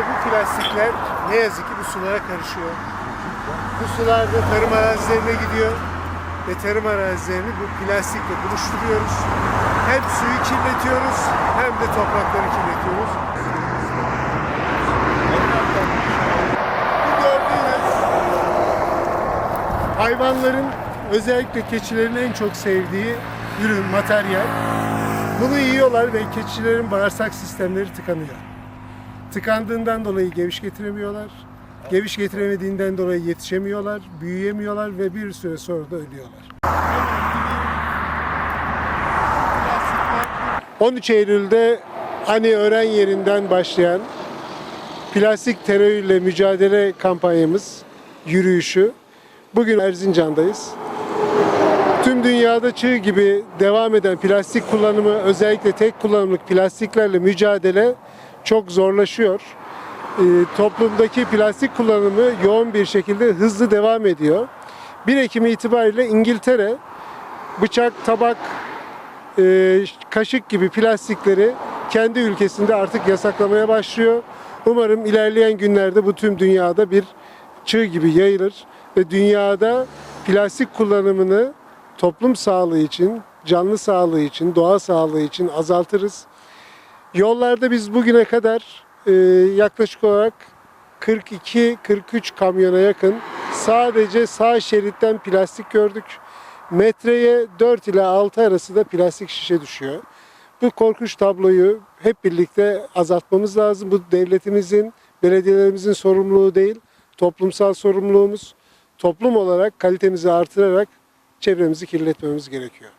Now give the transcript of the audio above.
plastikler ne yazık ki bu sulara karışıyor. Bu sular da tarım arazilerine gidiyor ve tarım arazilerini bu plastikle buluşturuyoruz. Hem suyu kirletiyoruz hem de toprakları kirletiyoruz. Bu gördüğünüz hayvanların özellikle keçilerin en çok sevdiği ürün, materyal. Bunu yiyorlar ve keçilerin bağırsak sistemleri tıkanıyor. Tıkandığından dolayı geviş getiremiyorlar. Geviş getiremediğinden dolayı yetişemiyorlar, büyüyemiyorlar ve bir süre sonra da ölüyorlar. 13 Eylül'de Hani Öğren Yerinden başlayan plastik terörüyle mücadele kampanyamız, yürüyüşü. Bugün Erzincan'dayız. Tüm dünyada çığ gibi devam eden plastik kullanımı, özellikle tek kullanımlık plastiklerle mücadele çok zorlaşıyor. Ee, toplumdaki plastik kullanımı yoğun bir şekilde hızlı devam ediyor. 1 Ekim itibariyle İngiltere bıçak, tabak, e, kaşık gibi plastikleri kendi ülkesinde artık yasaklamaya başlıyor. Umarım ilerleyen günlerde bu tüm dünyada bir çığ gibi yayılır ve dünyada plastik kullanımını toplum sağlığı için, canlı sağlığı için, doğa sağlığı için azaltırız. Yollarda biz bugüne kadar e, yaklaşık olarak 42-43 kamyona yakın sadece sağ şeritten plastik gördük. Metreye 4 ile 6 arası da plastik şişe düşüyor. Bu korkunç tabloyu hep birlikte azaltmamız lazım. Bu devletimizin, belediyelerimizin sorumluluğu değil, toplumsal sorumluluğumuz. Toplum olarak kalitemizi artırarak çevremizi kirletmemiz gerekiyor.